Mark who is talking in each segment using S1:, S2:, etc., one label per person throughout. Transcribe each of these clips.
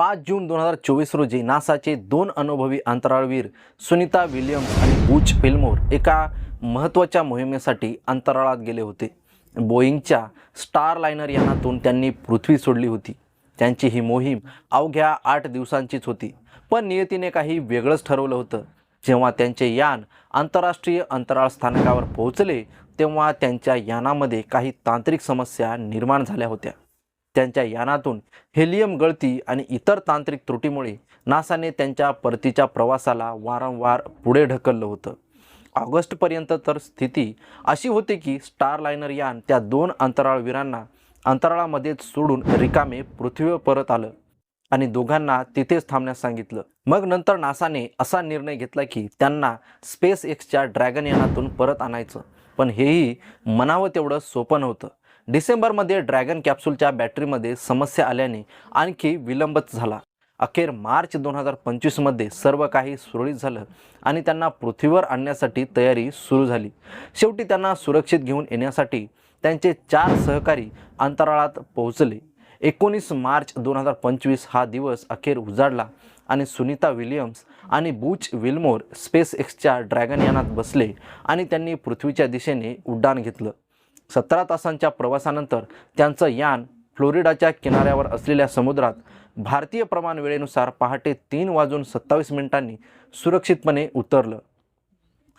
S1: पाच जून दोन हजार चोवीस रोजी नासाचे दोन अनुभवी अंतराळवीर सुनीता विलियम्स आणि बूच फिल्मोर एका महत्त्वाच्या मोहिमेसाठी अंतराळात गेले होते. बोईंगच्या स्टारलायनर यानातून त्यांनी पृथ्वी सोडली होती. त्यांची ही मोहीम अवघ्या आठ दिवसांचीच होती पण नियतीने काही वेगळंच ठरवलं होतं. जेव्हा त्यांचे यान आंतरराष्ट्रीय अंतराळ स्थानकावर पोहोचले तेव्हा त्यांच्या यानामध्ये काही तांत्रिक समस्या निर्माण झाल्या होत्या. त्यांच्या यानातून हेलियम गळती आणि इतर तांत्रिक त्रुटीमुळे नासाने त्यांच्या परतीच्या प्रवासाला वारंवार पुढे ढकललं होतं. ऑगस्टपर्यंत तर स्थिती अशी होती की स्टारलायनर यान त्या दोन अंतराळवीरांना अंतराळामध्येच सोडून रिकामे पृथ्वीवर परत आलं आणि दोघांना तिथेच थांबण्यास सांगितलं. मग नंतर नासाने असा निर्णय घेतला की त्यांना स्पेस एक्सच्या ड्रॅगन यानातून परत आणायचं. पण हेही मनावं तेवढं सोपं नव्हतं. डिसेंबरमध्ये ड्रॅगन कॅप्सूलच्या बॅटरीमध्ये समस्या आल्याने आणखी विलंबच झाला. अखेर मार्च दोन हजार पंचवीसमध्ये सर्व काही सुरळीत झालं आणि त्यांना पृथ्वीवर आणण्यासाठी तयारी सुरू झाली. शेवटी त्यांना सुरक्षित घेऊन येण्यासाठी त्यांचे चार सहकारी अंतराळात पोहोचले. एकोणीस मार्च दोन हजार पंचवीस हा दिवस अखेर उजाडला आणि सुनीता विलियम्स आणि बूच विल्मोर स्पेस एक्सच्या ड्रॅगन यानात बसले आणि त्यांनी पृथ्वीच्या दिशेने उड्डाण घेतलं. सतरा तासांच्या प्रवासानंतर त्यांचं यान फ्लोरिडाच्या किनाऱ्यावर असलेल्या समुद्रात भारतीय प्रमाण वेळेनुसार पहाटे तीन वाजून सत्तावीस मिनिटांनी सुरक्षितपणे उतरलं.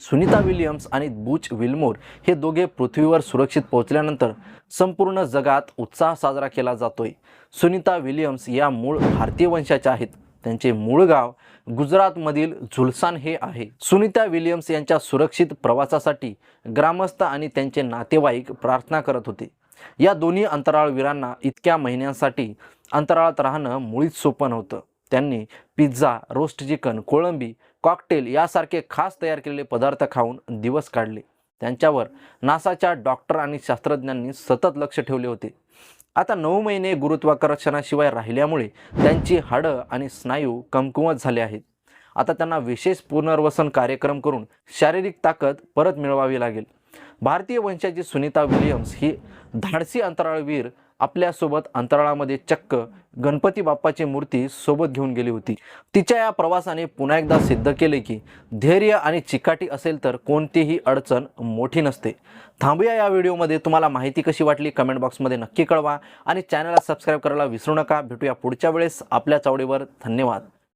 S1: सुनीता विलियम्स आणि बूच विल्मोर हे दोघे पृथ्वीवर सुरक्षित पोहोचल्यानंतर संपूर्ण जगात उत्साह साजरा केला जातोय. सुनीता विलियम्स या मूळ भारतीय वंशाच्या आहेत. त्यांचे मूळ गाव गुजरातमधील झुलसान हे आहे. सुनीता विलियम्स यांच्या सुरक्षित प्रवासासाठी ग्रामस्थ आणि त्यांचे नातेवाईक प्रार्थना करत होते. या दोन्ही अंतराळवीरांना इतक्या महिन्यांसाठी अंतराळात राहणं मुळीच सोपं नव्हतं. त्यांनी पिझ्झा रोस्ट चिकन कोळंबी कॉकटेल यासारखे खास तयार केलेले पदार्थ खाऊन दिवस काढले. त्यांच्यावर नासाच्या डॉक्टर आणि शास्त्रज्ञांनी सतत लक्ष ठेवले होते. आता नऊ महिने गुरुत्वाकर्षणाशिवाय राहिल्यामुळे त्यांची हाडं आणि स्नायू कमकुवत झाले आहेत. आता त्यांना विशेष पुनर्वसन कार्यक्रम करून शारीरिक ताकद परत मिळवावी लागेल. भारतीय वंशाची सुनीता विलियम्स ही धाडसी अंतराळवीर आपल्यासोबत अंतराळामध्ये चक्क गणपती बाप्पाची मूर्ती सोबत घेऊन गेली होती. तिच्या या प्रवासाने पुन्हा एकदा सिद्ध केले की धैर्य आणि चिकाटी असेल तर कोणतीही अडचण मोठी नसते. थांबूया या व्हिडिओमध्ये. तुम्हाला माहिती कशी वाटली कमेंट बॉक्समध्ये नक्की कळवा आणि चॅनलला सबस्क्राईब करायला विसरू नका. भेटूया पुढच्या वेळेस. आपल्या चावडीवर धन्यवाद.